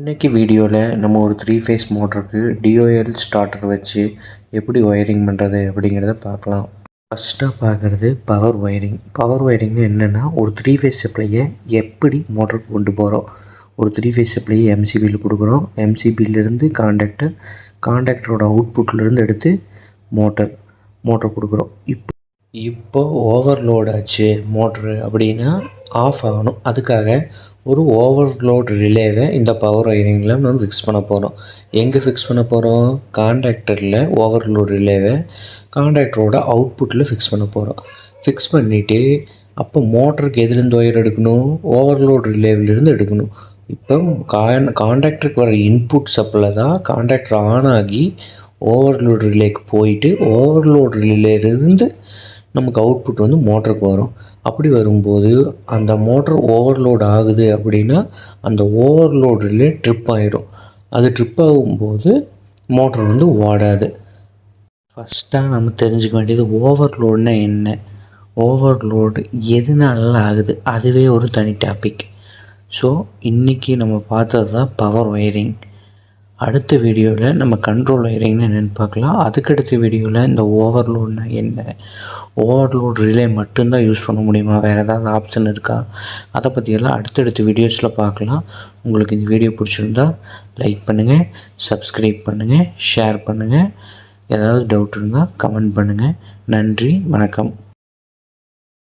இன்றைக்கி வீடியோவில் நம்ம ஒரு த்ரீ ஃபேஸ் மோட்டருக்கு டிஓஎல் ஸ்டார்டர் வச்சு எப்படி ஒயரிங் பண்ணுறது அப்படிங்கிறத பார்க்கலாம். ஃபஸ்ட்டாக பார்க்குறது பவர் ஒயரிங் பவர் ஒயரிங்னு என்னென்னா ஒரு த்ரீ ஃபேஸ் சப்ளையை எப்படி மோட்டருக்கு கொண்டு போகிறோம் ஒரு த்ரீ ஃபேஸ் சப்ளையை எம்சிபியில் கொடுக்குறோம். எம்சிபியிலேருந்து காண்டாக்டர் காண்டாக்டரோட அவுட்புட்லேருந்து எடுத்து மோட்டர் மோட்டர் கொடுக்குறோம். இப்போ இப்போ ஓவர்லோட் ஆச்சு மோட்ரு அப்படின்னா ஆஃப் ஆகணும். அதுக்காக ஒரு ஓவர்லோட் ரிலேவை இந்த பவர் ஒயரிங்கில் நம்ம ஃபிக்ஸ் பண்ண போகிறோம் எங்கே ஃபிக்ஸ் பண்ண போகிறோம் காண்டாக்டரில் ஓவர்லோட் ரிலேவை காண்டாக்டரோட அவுட்புட்டில் ஃபிக்ஸ் பண்ண போகிறோம் ஃபிக்ஸ் பண்ணிவிட்டு அப்போ மோட்டருக்கு எதுலேருந்து ஒயர் எடுக்கணும்? ஓவர்லோட் ரிலேவிலேருந்து எடுக்கணும். இப்போ கான் காண்டாக்டருக்கு வர இன்புட் சப்ளை தான் காண்டாக்டர் ஆன் ஆகி ஓவர்லோட் ரிலேக்கு போயிட்டு ஓவர்லோட் ரிலேலேருந்து நமக்கு அவுட்புட் வந்து மோட்டருக்கு வரும். அப்படி வரும்போது அந்த மோட்டர் ஓவர்லோட் ஆகுது அப்படின்னா அந்த ஓவர்லோட் ட்ரிப் ஆகிடும் அது ட்ரிப் ஆகும்போது மோட்டர் வந்து ஓடாது. ஃபஸ்ட்டாக நம்ம தெரிஞ்சுக்க வேண்டியது ஓவர்லோட்னா என்ன? ஓவர்லோடு எதனால ஆகுது? அதுவே ஒரு தனி டாபிக் ஸோ இன்றைக்கி நம்ம பார்த்தது தான் பவர் ஒயரிங் அடுத்த வீடியோவில் நம்ம கண்ட்ரோல் ஒயரிங்னு என்னென்னு பார்க்கலாம். அதுக்கடுத்த வீடியோவில் இந்த ஓவர்லோட்னா என்ன? ஓவர்லோட் ரிலே மட்டும்தான் யூஸ் பண்ண முடியுமா? வேறு ஏதாவது ஆப்ஷன் இருக்கா? அதை பற்றியெல்லாம் அடுத்தடுத்த வீடியோஸில் பார்க்கலாம். உங்களுக்கு இந்த வீடியோ பிடிச்சிருந்தா லைக் பண்ணுங்கள் சப்ஸ்கிரைப் பண்ணுங்கள் ஷேர் பண்ணுங்கள் ஏதாவது டவுட் இருந்தால் கமெண்ட் பண்ணுங்கள் நன்றி வணக்கம்.